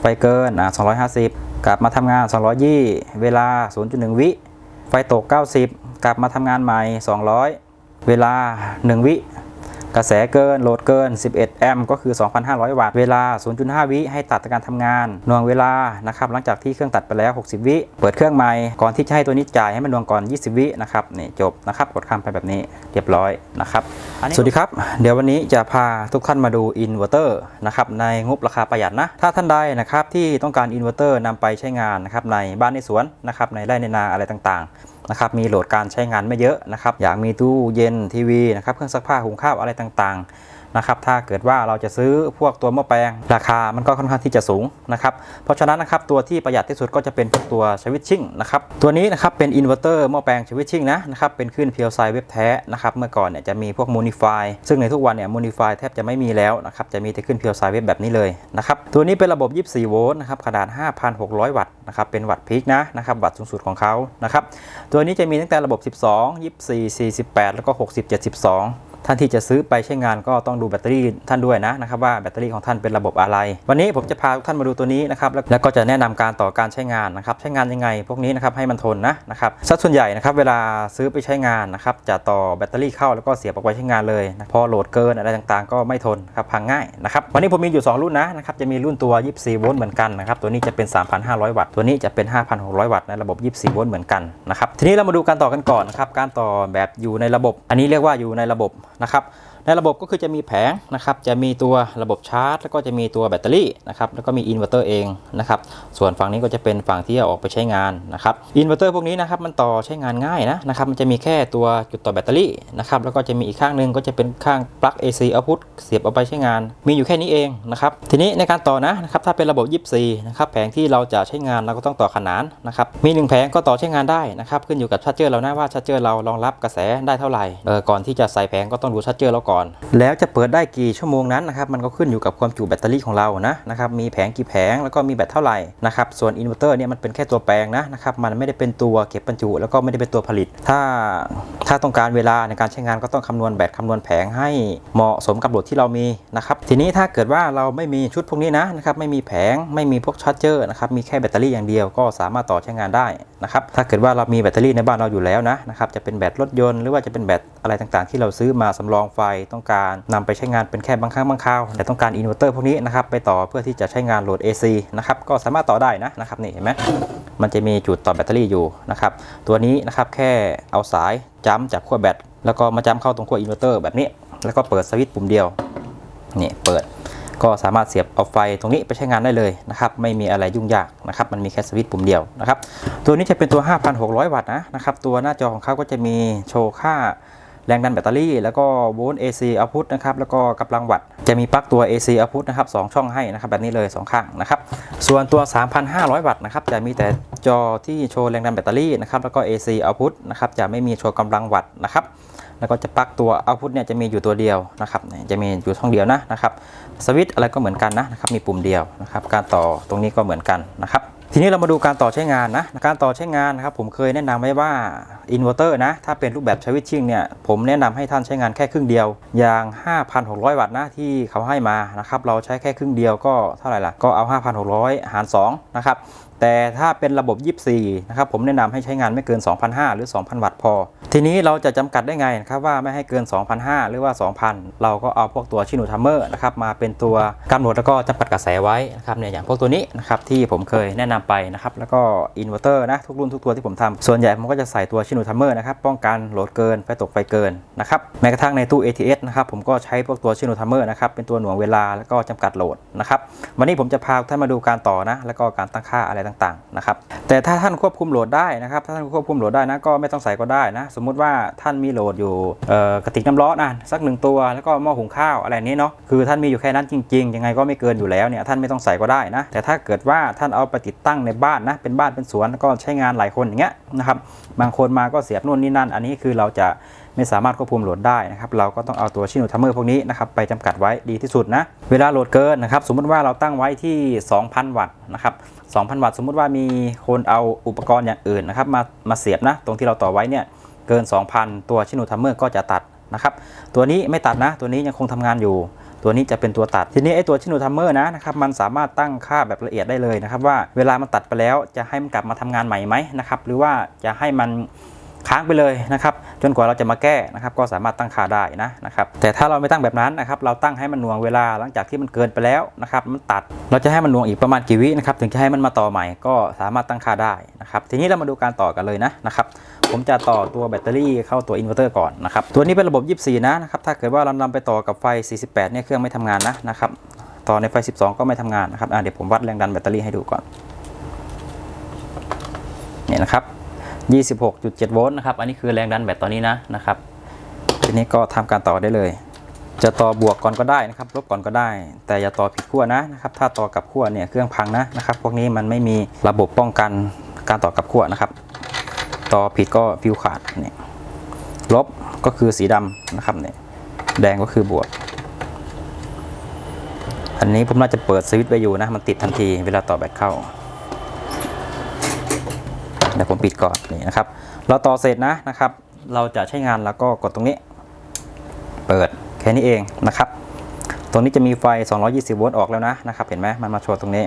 ไฟเกินอะ250 กลับมาทำงาน 220 เวลา 0.1 วิ ไฟตก 90 กลับมาทำงานใหม่ 200 เวลา 1 วิ กระแสเกิน โหลดเกิน 11 แอมป์ก็คือ 2,500 วัตต์ เวลา 0.5 วิให้ตัดการทำงาน หน่วงเวลานะครับ หลังจากที่เครื่องตัดไปแล้ว 60 วิ เปิดเครื่องใหม่ ก่อนที่จะให้ตัวนี้จ่ายให้มันหน่วงก่อน 20 วินะครับ นี่จบนะครับ กดข้ามไปแบบนี้เรียบร้อยนะครับ สวัสดีครับ เดี๋ยววันนี้จะพาทุกท่านมาดูอินเวอร์เตอร์นะครับ ในงบราคาประหยัดนะ ถ้าท่านใดนะครับที่ต้องการอินเวอร์เตอร์นำไปใช้งานนะครับในบ้านในสวนนะครับ ในไร่ในนาอะไรต่างๆ นะครับมีโหลดการใช้งานไม่เยอะนะครับอยากมีตู้เย็นทีวีนะครับเครื่องซักผ้าหุงข้าวอะไรต่างๆ นะครับถ้าเกิดว่าเราจะซื้อพวกตัวหม้อแปลง ราคามันก็ค่อนข้างที่จะสูงนะครับเพราะฉะนั้นนะครับตัวที่ประหยัดที่สุดก็จะเป็นพวกตัวสวิตชิ่งนะครับตัวนี้นะครับเป็นอินเวอร์เตอร์หม้อแปลงสวิตชิ่งนะนะครับเป็นขึ้นเพียวไซเว็บแท้นะครับเมื่อก่อนเนี่ยจะมีพวกมูนิฟายซึ่งในทุกวันเนี่ยมูนิฟายแทบจะไม่มีแล้วนะครับจะมีแต่ขึ้นเพียวไซเว็บแบบนี้เลยนะครับตัวนี้เป็นระบบ 24 โวลต์นะครับขนาด 5,600 วัตต์นะครับเป็นวัตต์พีคนะนะครับวัตต์สูงสุดของเขานะครับตัวนี้จะมีตั้งแต่ระบบ 12 24 48 แล้วก็ 60 72 ท่านที่จะซื้อไปใช้งานก็ต้องดูแบตเตอรี่ท่านด้วยนะนะครับว่าแบตเตอรี่ของท่านเป็นระบบอะไร วันนี้ผมจะพาทุกท่านมาดูตัวนี้นะครับแล้วก็จะแนะนำการต่อการใช้งานนะครับใช้งานยังไง พวกนี้นะครับให้มันทนนะนะครับสัดส่วนใหญ่นะครับเวลาซื้อไปใช้งานนะครับจะต่อแบตเตอรี่เข้าแล้วก็เสียบออกไปใช้งานเลยนะพอโหลดเกินอะไรต่างๆ ก็ไม่ทนครับพังง่ายนะครับวันนี้ผมมีอยู่ 2 รุ่นนะนะครับจะมีรุ่นตัว 24 โวลต์เหมือนกันนะครับตัวนี้จะเป็น 3,500 วัตต์ตัวนี้จะเป็น 5,600 วัตต์ในระบบ 24 โวลต์เหมือนกันนะครับทีนี้เรามาดูการต่อกันก่อนนะครับการต่อแบบอยู่ในระบบ อันนี้เรียกว่าอยู่ในระบบ นะครับ ในระบบก็คือจะมีแผงนะครับ จะมีตัวระบบชาร์จ แล้วก็จะมีตัวแบตเตอรี่นะครับ แล้วก็มีอินเวอร์เตอร์เองนะครับ ส่วนฝั่งนี้ก็จะเป็นฝั่งที่จะออกไปใช้งานนะครับ อินเวอร์เตอร์พวกนี้นะครับมันต่อใช้งานง่ายนะนะครับ มันจะมีแค่ตัวจุดต่อแบตเตอรี่นะครับ แล้วก็จะมีอีกข้างหนึ่งก็จะเป็นข้างปลั๊ก AC output เสียบเอาไปใช้งาน มีอยู่แค่นี้เองนะครับ ทีนี้ในการต่อนะนะครับ ถ้าเป็นระบบ 24 นะครับ แผงที่เราจะใช้งานเราก็ต้องต่อขนานนะครับ มีหนึ่งแผงก็ต่อใช้งานได้นะครับ ขึ้นอยู่กับชาร์จเจอร์เรานะว่าชาร์จเจอร์เรารองรับกระแสได้เท่าไหร่ เออ ก่อนที่จะใส่แผงก็ต้องดูชาร์จเจอร์เราก่อนแล้วจะเปิดได้กี่ชั่วโมงนั้นนะครับมันก็ขึ้นอยู่กับความจุแบตเตอรี่ของเรานะนะครับมีแผงกี่แผงแล้วก็มีแบตเท่าไหร่นะครับส่วนอินเวอร์เตอร์เนี่ยมันเป็นแค่ตัวแปลงนะนะครับมันไม่ได้เป็นตัวเก็บบรรจุ แล้วก็ไม่ได้เป็นตัวผลิต ถ้า ถ้าต้องการเวลาในการใช้งานก็ต้องคำนวณแบตคำนวณแผงให้เหมาะสมกับโหลดที่เรามีนะครับทีนี้ถ้าเกิดว่าเราไม่มีชุดพวกนี้นะนะครับไม่มีแผงไม่มีพวกชาร์จเจอร์นะครับมีแค่แบตเตอรี่อย่างเดียวก็สามารถต่อใช้งานได้นะครับถ้าเกิดว่าเรามีแบตเตอรี่ในบ้านเราอยู่แล้วนะนะครับจะเป็นแบตรถยนต์หรือว่าจะเป็นแบตอะไรต่างๆ ที่เราซื้อมาสำรองไฟต้องการนำไปใช้งานเป็นแค่บางครั้งบางคราวแต่ต้องการอินเวอร์เตอร์พวกนี้นะครับไปต่อเพื่อที่จะใช้งานโหลด AC นะครับก็สามารถต่อได้นะนะครับนี่เห็นไหมมันจะมีจุดต่อแบตเตอรี่อยู่นะครับตัวนี้นะครับแค่เอาสาย จ้ำจากขั้วแบตแล้วก็มาจ้ำเข้าตรงขั้วอินเวอร์เตอร์แบบนี้ แล้วก็เปิดสวิตช์ปุ่มเดียวนี่เปิดก็สามารถเสียบเอาไฟตรงนี้ไปใช้งานได้เลยนะครับไม่มีอะไรยุ่งยากนะครับมันมีแค่สวิตช์ปุ่มเดียวนะครับตัวนี้จะเป็นตัว 5,600 วัตต์นะนะครับตัวหน้าจอของเขาก็จะมีโชว์ค่า แรงดันแบตเตอรี่ แล้วก็โวลต์ AC output นะครับ แล้วก็กำลังวัตต์ จะมีปลั๊กตัว AC output นะครับสองช่องให้นะครับ แบบนี้เลย 2 ข้างนะครับ ส่วนตัว 3,500 วัตต์นะครับ จะมีแต่จอที่โชว์แรงดันแบตเตอรี่นะครับ แล้วก็ AC output นะครับ จะไม่มีโชว์กำลังวัตต์นะครับ แล้วก็จะปลั๊กตัว output เนี่ยจะมีอยู่ตัวเดียวนะครับ จะมีอยู่ช่องเดียวนะนะครับ สวิตช์อะไรก็เหมือนกันนะนะครับ มีปุ่มเดียวนะครับ การต่อตรงนี้ก็เหมือนกันนะครับ ทีนี้เรามาดูการต่อใช้งานนะ การต่อใช้งานนะครับผมเคยแนะนำไว้ว่าอินเวอร์เตอร์นะ ถ้าเป็นรูปแบบสวิตชิ่งเนี่ยผมแนะนำให้ท่านใช้งานแค่ครึ่งเดียว อย่าง 5,600 วัตต์นะที่เขาให้มานะครับ เราใช้แค่ครึ่งเดียวก็เท่าไหร่ล่ะ ก็เอา 5,600 หาร2นะครับ แต่ถ้าเป็นระบบ 24 นะครับผมแนะนำให้ใช้งานไม่เกิน 2,500 หรือ 2,000 วัตต์พอ ทีนี้เราจะจำกัดได้ไงนะครับว่าไม่ให้เกิน 2,500 หรือว่า 2,000 เราก็เอาพวกตัวชิโนทัมเมอร์นะครับมาเป็นตัวกำหนดแล้วก็จำกัดกระแสไว้นะครับเนี่ยอย่างพวกตัวนี้นะครับที่ผมเคยแนะนำไปนะครับแล้วก็อินเวอร์เตอร์นะทุกรุ่นทุกตัวที่ผมทำส่วนใหญ่ผมก็จะใส่ตัวชิโนทัมเมอร์นะครับป้องกันโหลดเกินไฟตกไฟเกินนะครับแม้กระทั่งในตู้ ATS นะครับผมก็ใช้พวกตัวชิโนทัมเมอร์นะครับเป็นตัวหน่วงเวลาแล้วก็จำกัดโหลดนะครับวันนี้ผมจะพาท่านมาดูการต่อนะแล้วก็การตั้งค่าอะไรต่างๆนะครับแต่ถ้าท่านควบคุมโหลดได้นะครับถ้าท่านควบคุมโหลดได้นะก็ไม่ต้องใส่ก็ได้นะสมมุติว่าท่านมีโหลดอยู่กระติกน้ำร้อนอะสักหนึ่งตัว แล้วก็หม้อหุงข้าวอะไรนี้เนาะคือท่านมีอยู่แค่นั้นจริงๆ ยังไงก็ไม่เกินอยู่แล้วเนี่ยท่านไม่ต้องใส่ก็ได้นะแต่ถ้าเกิดว่าท่านเอาไปติดตั้งในบ้านนะเป็นบ้านเป็นสวนแล้วก็ใช้งานหลายคนอย่างเงี้ยนะครับบางคนมาก็เสียบนู่นนี่นั่น อันนี้คือเราจะ ไม่สามารถควบคุมโหลดได้นะครับเราก็ต้องเอาตัวชิโนทัมเมอร์พวกนี้นะครับไปจำกัดไว้ดีที่สุดนะเวลาโหลดเกินนะครับสมมุติว่าเราตั้งไว้ที่ 2,000 วัตต์นะครับ2,000 วัตต์สมมุติว่ามีคนเอาอุปกรณ์อย่างอื่นนะครับมามาเสียบนะตรงที่เราต่อไว้เนี่ยเกิน 2,000 ตัวชิโนทัมเมอร์ก็จะตัดนะครับตัวนี้ไม่ตัดนะ ตัวนี้ยังคงทำงานอยู่ ตัวนี้จะเป็นตัวตัด ทีนี้ไอ้ตัวชิโนทัมเมอร์นะนะครับมันสามารถตั้งค่าแบบละเอียดได้เลยนะครับว่าเวลามันตัดไปแล้วจะให้มันกลับมาทำงานใหม่ไหมนะครับหรือว่าจะให้มัน ค้างไปเลยนะครับจนกว่าเราจะมาแก้นะครับ ก็สามารถตั้งค่าได้นะนะครับแต่ถ้าเราไม่ตั้งแบบนั้นนะครับ เราตั้งให้มันหน่วงเวลาหลังจากที่มันเกินไปแล้วนะครับมันตัดเราจะให้มันหน่วงอีกประมาณกี่วินะครับถึงจะให้มันมาต่อใหม่ก็สามารถตั้งค่าได้นะครับทีนี้เรามาดูการต่อกันเลยนะนะครับผมจะต่อตัวแบตเตอรี่เข้าตัวอินเวอร์เตอร์ก่อนนะครับตัวนี้เป็นระบบ 24 นะนะครับถ้าเกิดว่าเรานำไปต่อกับไฟ 48 เนี่ยเครื่องไม่ทำงานนะนะครับต่อในไฟ 12 ก็ไม่ทำงานนะครับเดี๋ยวผมวัดแรงดันแบตเตอรี่ให้ดูก่อนเนี่ยนะครับ 26.7 โวลต์นะครับ อันนี้คือแรงดันแบตตอนนี้นะนะครับ ทีนี้ก็ทำการต่อได้เลย จะต่อบวกก่อนก็ได้นะครับ ลบก่อนก็ได้ แต่อย่าต่อผิดขั้วนะนะครับ ถ้าต่อกับขั้วเนี่ยเครื่องพังนะนะครับ พวกนี้มันไม่มีระบบป้องกันการต่อกับขั้วนะครับ ต่อผิดก็ฟิวขาดเนี่ย ลบก็คือสีดำนะครับเนี่ย แดงก็คือบวก อันนี้ผมน่าจะเปิดสวิตช์ไว้อยู่นะ มันติดทันทีเวลาต่อแบตเข้า ดี๋ยวผมปิดก่อนนี่นะครับ เราต่อเสร็จนะนะครับ เราจะใช้งานแล้วก็กดตรงนี้ เปิดแค่นี้เองนะครับ ตรงนี้จะมีไฟ 220 โวลต์ออกแล้วนะนะครับ เห็นไหมมันมาโชว์ตรงนี้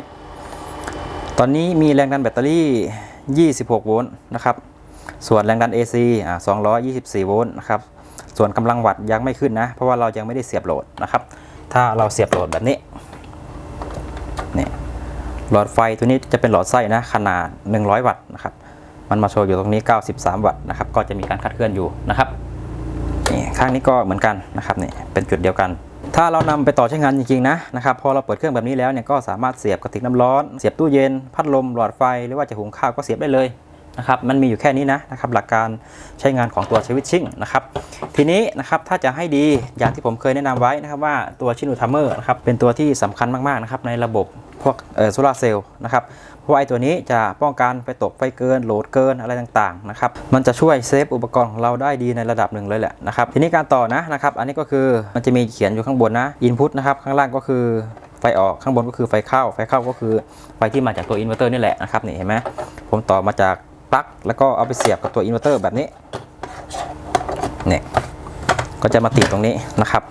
ตอนนี้มีแรงดันแบตเตอรี่ 26 โวลต์นะครับ ส่วนแรงดัน AC อ่า224 โวลต์นะครับ ส่วนกำลังวัตต์ยังไม่ขึ้นนะ เพราะว่าเรายังไม่ได้เสียบโหลดนะครับ ถ้าเราเสียบโหลดแบบนี้นี่หลอดไฟตัวนี้จะเป็นหลอดไส้นะขนาด 100 วัตต์นะครับ มันมาโชว์อยู่ตรงนี้ 93 วัตต์นะครับก็จะมีการคัดเคลื่อนอยู่นะครับนี่ข้างนี้ก็เหมือนกันนะครับนี่เป็นจุดเดียวกัน ถ้าเรานำไปต่อใช้งานจริงๆนะนะครับพอเราเปิดเครื่องแบบนี้แล้วเนี่ยก็สามารถเสียบกระติกน้ำร้อน เสียบตู้เย็น พัดลมหลอดไฟหรือว่าจะหุงข้าวก็เสียบได้เลยนะครับมันมีอยู่แค่นี้นะนะครับหลักการใช้งานของตัวชวิตชิ่งนะครับทีนี้นะครับถ้าจะให้ดีอย่างที่ผมเคยแนะนำไว้นะครับว่าตัวชินูทัมเมอร์นะครับเป็นตัวที่สำคัญมากๆนะครับในระบบพวกเอ่อโซลาเซลล์นะครับ เพราะว่าไอตัวนี้จะป้องกันไฟตกไฟเกินโหลดเกินอะไรต่างๆนะครับมันจะช่วยเซฟอุปกรณ์ของเราได้ดีในระดับหนึ่งเลยแหละนะครับทีนี้การต่อนะนะครับอันนี้ก็คือมันจะมีเขียนอยู่ข้างบนนะอินพุตนะครับข้างล่างก็คือไฟออกข้างบนก็คือไฟเข้า ไฟเข้าก็คือไฟที่มาจากตัวอินเวอร์เตอร์นี่แหละนะครับนี่เห็นไหมผมต่อมาจากปลั๊กแล้วก็เอาไปเสียบกับตัวอินเวอร์เตอร์แบบนี้เนี่ยก็จะมาติดตรงนี้นะครับ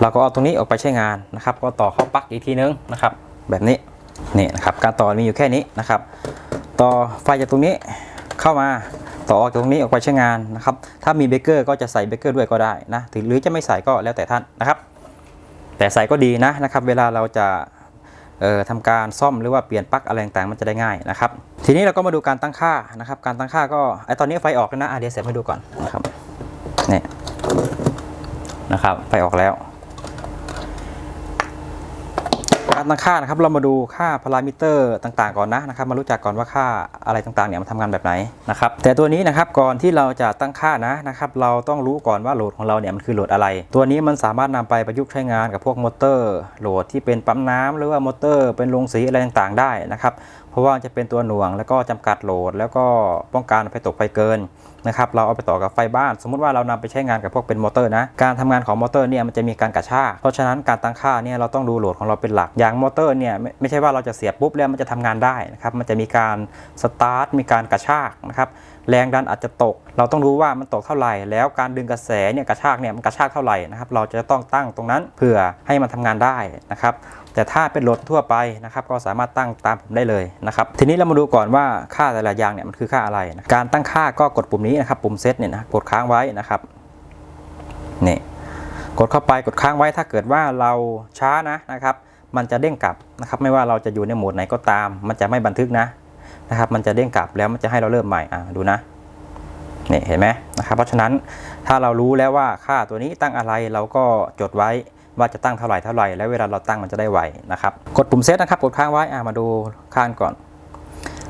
เราก็เอาตรงนี้ออกไปใช้งานนะครับ ก็ต่อเข้าปลั๊กอีกทีนึงนะครับ แบบนี้ นี่นะครับการต่อมีอยู่แค่นี้นะครับ ต่อไฟจากตรงนี้เข้ามาต่อออกจากตรงนี้ออกไปใช้งานนะครับ ถ้ามีเบเกอร์ก็จะใส่เบเกอร์ด้วยก็ได้นะถึงหรือจะไม่ใส่ก็แล้วแต่ท่านนะครับ แต่ใส่ก็ดีนะนะครับ เวลาเราจะเอ่อทำการซ่อมหรือว่าเปลี่ยนปลั๊กอะไรต่างๆมันจะได้ง่ายนะครับ ทีนี้เราก็มาดูการตั้งค่านะครับ การตั้งค่าก็ไอตอนนี้ไฟออกแล้วนะอะเดี๋ยวเสร็จให้ดูก่อนนะครับนี่นะครับไฟออกแล้ว การตั้งค่านะครับ เรามาดูค่าพารามิเตอร์ต่างๆก่อนนะนะครับ มารู้จักก่อนว่าค่าอะไรต่างๆเนี่ยมันทำงานแบบไหนนะครับ แต่ตัวนี้นะครับก่อนที่เราจะตั้งค่านะนะครับ เราต้องรู้ก่อนว่าโหลดของเราเนี่ยมันคือโหลดอะไร ตัวนี้มันสามารถนำไปประยุกต์ใช้งานกับพวกมอเตอร์โหลดที่เป็นปั๊มน้ำหรือว่ามอเตอร์เป็นโรงสีอะไรต่างๆได้นะครับเพราะว่าจะเป็นตัวหน่วงแล้วก็จำกัดโหลด แล้วก็ป้องกันไฟตกไฟเกินนะครับเราเอาไปต่อกับไฟบ้าน สมมุติว่าเรานำไปใช้งานกับพวกเป็นมอเตอร์นะการทำงานของมอเตอร์เนี่ยมันจะมีการกระชากเพราะฉะนั้นการตั้งค่าเนี่ยเราต้องดูโหลดของเราเป็นหลักอย่างมอเตอร์เนี่ยไม่ใช่ว่าเราจะเสียบปุ๊บแล้วมันจะทำงานได้นะครับมันจะมีการสตาร์ทมีการกระชากนะครับแรงดันอาจจะตก เราต้องรู้ว่ามันตกเท่าไหร่ แล้วการดึงกระแสเนี่ยกระชากเนี่ยมันกระชากเท่าไหร่นะครับเราจะต้องตั้งตรงนั้นเพื่อให้มันทำงานได้นะครับ แต่ถ้าเป็นรถทั่วไปนะครับก็สามารถตั้งตามผมได้เลยนะครับทีนี้เรามาดูก่อนว่าค่าแต่ละอย่างเนี่ยมันคือค่าอะไรนะการตั้งค่าก็กดปุ่มนี้นะครับปุ่มเซตเนี่ยนะกดค้างไว้นะครับนี่กดเข้าไปกดค้างไว้ถ้าเกิดว่าเราช้านะนะครับ มันจะเด้งกลับนะครับ ไม่ว่าเราจะอยู่ในโหมดไหนก็ตาม มันจะไม่บันทึกนะนะครับ มันจะเด้งกลับแล้วมันจะให้เราเริ่มใหม่อ่าดูนะนี่เห็นไหมนะครับเพราะฉะนั้นถ้าเรารู้แล้วว่าค่าตัวนี้ตั้งอะไรเราก็จดไว้ ว่าจะตั้งเท่าไหร่เท่าไหร่แล้วเวลาเราตั้งมันจะได้ไวนะครับ กดปุ่มเซตนะครับ กดค้างไว้อ่ามาดูข้างก่อน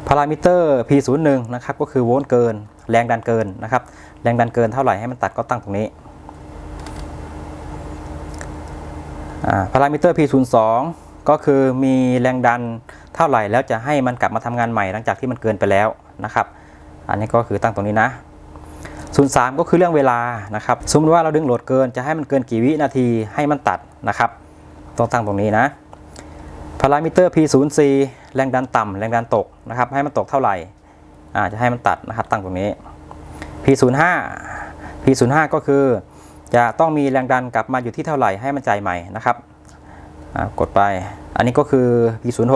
พารามิเตอร์ P01 นะครับก็คือโวลต์เกิน แรงดันเกินนะครับ แรงดันเกินเท่าไหร่ให้มันตัดก็ตั้งตรงนี้พารามิเตอร์ P02 ก็คือมีแรงดันเท่าไหร่แล้วจะให้มันกลับมาทำงานใหม่หลังจากที่มันเกินไปแล้วนะครับ อันนี้ก็คือตั้งตรงนี้นะ 03 ก็คือเรื่องเวลานะครับสมมติว่าเราดึงโหลดเกินจะให้มันเกินกี่วินาทีให้มันตัดนะครับต้องตั้งตรงนี้นะพารามิเตอร์ P04 แรงดันต่ำแรงดันตกนะครับให้มันตกเท่าไหร่อ่าจะให้มันตัดนะครับตั้งตรงนี้ P05 P05 ก็คือจะต้องมีแรงดันกลับมาอยู่ที่เท่าไหร่ให้มันใจใหม่นะครับกดไป อันนี้ก็คือ P06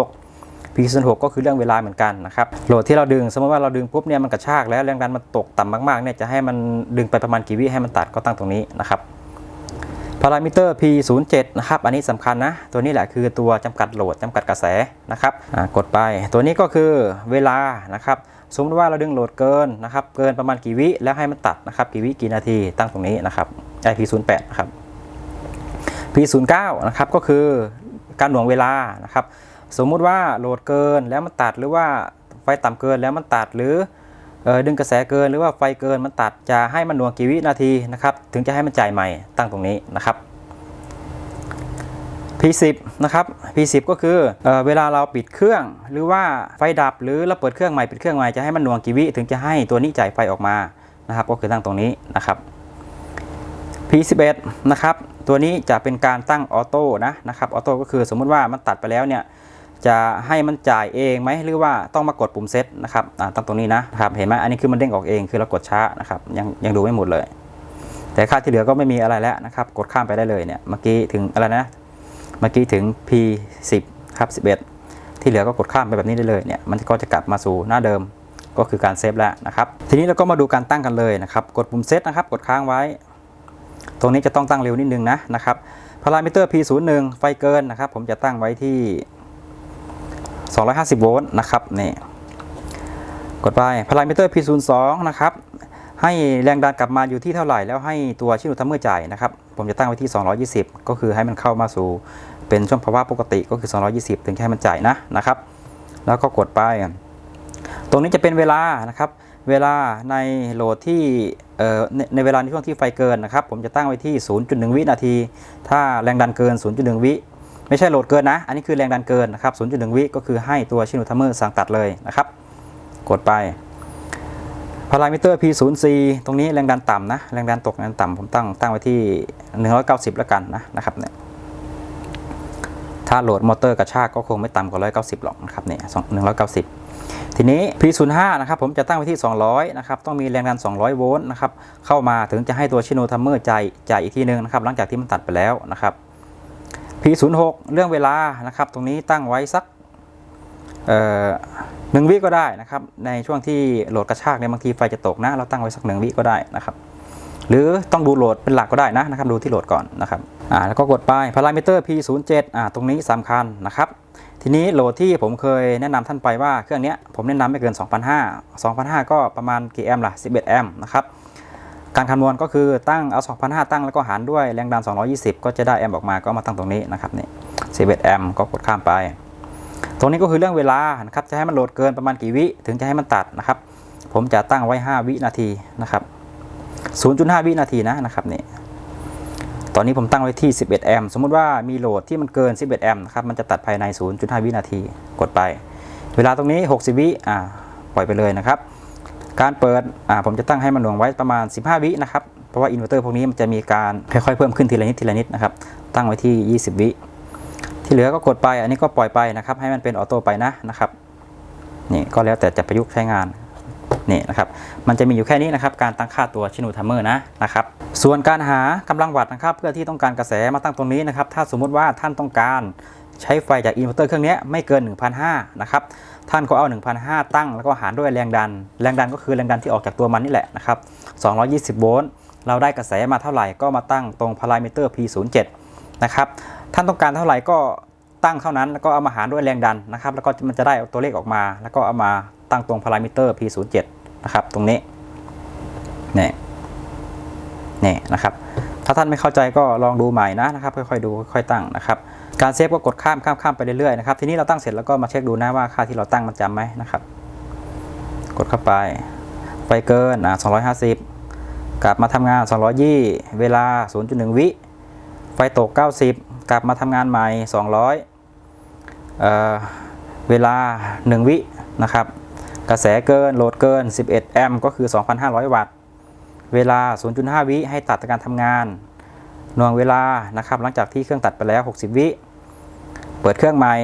P06 ก็คือเรื่องเวลาเหมือนกันนะครับโหลดที่เราดึงสมมติว่าเราดึงปุ๊บเนี่ยมันกระชากแล้วแรงดันมันตกต่ำมากๆเนี่ยจะให้มันดึงไปประมาณกี่วิให้มันตัดก็ตั้งตรงนี้นะครับพารามิเตอร์ P07 นะครับ อันนี้สำคัญนะ ตัวนี้แหละคือตัวจำกัดโหลดจำกัดกระแสนะครับกดไป ตัวนี้ก็คือเวลานะครับ สมมติว่าเราดึงโหลดเกินนะครับ เกินประมาณกี่วิ แล้วให้มันตัดนะครับ กี่วิกี่นาทีตั้งตรงนี้นะครับ IP08 นะครับ P09 นะครับ ก็คือการหน่วงเวลานะครับ สมมุติว่าโหลดเกินแล้วมันตัดหรือว่าไฟต่ำเกินแล้วมันตัดหรืออดึงกระแสเกินหรือว่าไฟเกินมันตัดจะให้มันหน่วงกี่วินาทีนะครับถึงจะให้มันจ่ายใหม่ตั้งตรงนี้นะครับ P10 นะครับ P10 ก็คือเออเวลาเราปิดเครื่อง หรือว่าไฟดับหรือเราเปิดเครื่องใหม่ปิดเครื่องใหม่จะให้มันหน่วงกี่วิถึงจะให้ตัวนี้จ่ายไฟออกมานะครับก็คือตั้งตรงนี้นะครับ P11 นะครับตัวนี้จะเป็นการตั้งออโต้นะนะครับออโต้ก็คือสมมุติว่ามันตัดไปแล้วเนี่ย จะให้มันจ่ายเองไหมหรือว่าต้องมากดปุ่มเซตนะครับตั้งตรงนี้นะครับเห็นไหมอันนี้คือมันเด้งออกเองคือเรากดช้านะครับยังยังดูไม่หมดเลย แต่ค่าที่เหลือก็ไม่มีอะไรแล้วนะครับกดข้ามไปได้เลยเนี่ยเมื่อกี้ถึงอะไรนะเมื่อกี้ถึง P10 ครับ11 ที่เหลือก็กดข้ามไปแบบนี้ได้เลยเนี่ยมันก็จะกลับมาสู่หน้าเดิมก็คือการเซฟแล้วนะครับทีนี้เราก็มาดูการตั้งกันเลยนะครับกดปุ่มเซตนะครับกดค้างไว้ ตรงนี้จะต้องตั้งเร็วนิดนึงนะนะครับพารามิเตอร์ P01 ไฟเกินนะครับผมจะตั้งไว้ที่ 250 โวลต์นะครับนี่กดไปพารามิเตอร์ P02 นะครับให้แรงดันกลับมาอยู่ที่เท่าไหร่ แล้วให้ตัวชิโนทัมเมอร์จ่ายนะครับ ผมจะตั้งไว้ที่ 220 ก็คือให้มันเข้ามาสู่เป็นช่วงภาวะปกติก็คือ 220 ถึงจะให้มันจ่ายนะนะครับ แล้วก็กดไป ตรงนี้จะเป็นเวลานะครับ เวลาในโหลดที่เอ่อในในเวลาในช่วงที่ไฟเกินนะครับ ผมจะตั้งไว้ที่ 0.1 วินาที ถ้าแรงดันเกิน 0.1 วิ ไม่ใช่โหลดเกินนะ อันนี้คือแรงดันเกินนะครับ 0.1 วิก็คือให้ตัวชิโนทัมเมอร์สั่งตัดเลยนะครับ กดไปพารามิเตอร์ P04 ตรงนี้แรงดันต่ำนะ แรงดันตกแรงดันต่ำผมตั้งตั้งไว้ที่ 190 แล้วกันนะนะครับเนี่ยถ้าโหลดมอเตอร์กระชากก็คงไม่ต่ำกว่า 190 หรอกนะครับเนี่ย190 ทีนี้ P05 นะครับผมจะตั้งไว้ที่ 200 นะครับ ต้องมีแรงดัน 200 โวลต์นะครับ เข้ามาถึงจะให้ตัวชิโนทัมเมอร์ใจ่ายจ่ายอีกทีนึงนะครับ หลังจากที่มันตัดไปแล้วนะครับ P06 เรื่องเวลานะครับ ตรงนี้ตั้งไว้สักหนึ่งวิก็ได้นะครับ ในช่วงที่โหลดกระชากเนี่ยบางทีไฟจะตกนะ เราตั้งไว้สักหนึ่งวิก็ได้นะครับหรือต้องดูโหลดเป็นหลักก็ได้นะนะครับดูที่โหลดก่อนนะครับอ่าแล้วก็กดไปพารามิเตอร์ P07 อ่าตรงนี้สำคัญนะครับ ทีนี้โหลดที่ผมเคยแนะนำท่านไปว่าเครื่องเนี้ยผมแนะนำไม่เกิน 2,500 2,500 ก็ประมาณกี่แอมป์ล่ะ 11 แอมป์นะครับ การคำนวณก็คือตั้งเอา 2,500 ตั้งแล้วก็หารด้วยแรงดัน 220 ก็จะได้แอมป์ออกมาก็มาตั้งตรงนี้นะครับนี่11แอมป์ก็กดข้ามไป ตรงนี้ก็คือเรื่องเวลานะครับจะให้มันโหลดเกินประมาณกี่วิถึงจะให้มันตัดนะครับ ผมจะตั้งไว้ 5 วินาทีนะครับ 0.5 วินาทีนะนะครับนี่ตอนนี้ผมตั้งไว้ที่ 11 แอมป์สมมุติว่ามีโหลดที่มันเกิน 11 แอมป์นะครับมันจะตัดภายใน 0.5 วินาทีกดไป เวลาตรงนี้ 60 วิอ่าปล่อยไปเลยนะครับ การเปิดผมจะตั้งให้มันหน่วงไว้ประมาณ 15 วินะครับ เพราะว่าอินเวอร์เตอร์พวกนี้มันจะมีการค่อยๆเพิ่มขึ้นทีละนิดทีละนิดนะครับ ตั้งไว้ที่ 20 วิ ที่เหลือก็กดไป อันนี้ก็ปล่อยไปนะครับ ให้มันเป็นออโต้ไปนะนะครับ นี่ก็แล้วแต่จะประยุกต์ใช้งานนี่นะครับ มันจะมีอยู่แค่นี้นะครับ การตั้งค่าตัวชินูทัมเมอร์นะนะครับ ส่วนการหากำลังวัตต์นะครับ เพื่อที่ต้องการกระแสมาตั้งตรงนี้นะครับ ถ้าสมมุติว่าท่านต้องการ ใช้ไฟจากอินเวอร์เตอร์เครื่องนี้ไม่เกิน 1,500 นะครับ ท่านก็เอา 1,500 ตั้ง แล้วก็หารด้วยแรงดัน แรงดันก็คือแรงดันที่ออกจากตัวมันนี่แหละนะครับ 220 โวลต์ เราได้กระแสมาเท่าไหร่ก็มาตั้งตรงพารามิเตอร์ P07 นะครับ ท่านต้องการเท่าไหร่ก็ตั้งเท่านั้น แล้วก็เอามาหารด้วยแรงดันนะครับ แล้วก็มันจะได้ตัวเลขออกมา แล้วก็เอามาตั้งตรงพารามิเตอร์ P07 นะครับ ตรงนี้ นี่ นี่นะครับ ถ้าท่านไม่เข้าใจก็ลองดูใหม่นะนะครับค่อยๆดูค่อยๆตั้งนะครับการเซฟก็กดข้ามข้ามข้ามไปเรื่อยๆนะครับทีนี้เราตั้งเสร็จแล้วก็มาเช็คดูนะว่าค่าที่เราตั้งมันจำไหมนะครับ กดเข้าไป ไฟเกินอะ250 กลับมาทำงาน 220 เวลา 0.1 วิไฟตก 90 กลับมาทำงานใหม่ 200เอ่อเวลา 1 วินะครับ กระแสเกินโหลดเกิน 11 แอมป์ก็คือ 2,500 วัตต์ เวลา 0.5 วิให้ตัดการทำงาน หน่วงเวลานะครับ หลังจากที่เครื่องตัดไปแล้ว 60 วิ เปิดเครื่องใหม่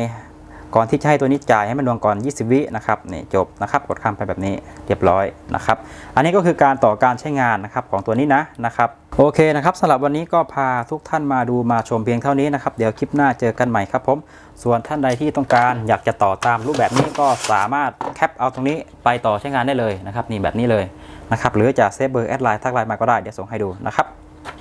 ก่อนที่จะให้ตัวนี้จ่ายให้มันดวงก่อน 20 วินะครับนี่จบนะครับกดข้ามไปแบบนี้เรียบร้อยนะครับ อันนี้ก็คือการต่อการใช้งานนะครับของตัวนี้นะนะครับโอเคนะครับสำหรับวันนี้ก็พาทุกท่านมาดูมาชมเพียงเท่านี้นะครับ เดี๋ยวคลิปหน้าเจอกันใหม่ครับผม ส่วนท่านใดที่ต้องการอยากจะต่อตามรูปแบบนี้ก็สามารถแคปเอาตรงนี้ไปต่อใช้งานได้เลยนะครับนี่แบบนี้เลย นะครับหรือจะเซฟเบอร์แอดไลน์ทักไลน์มาก็ได้เดี๋ยวส่งให้ดูนะครับ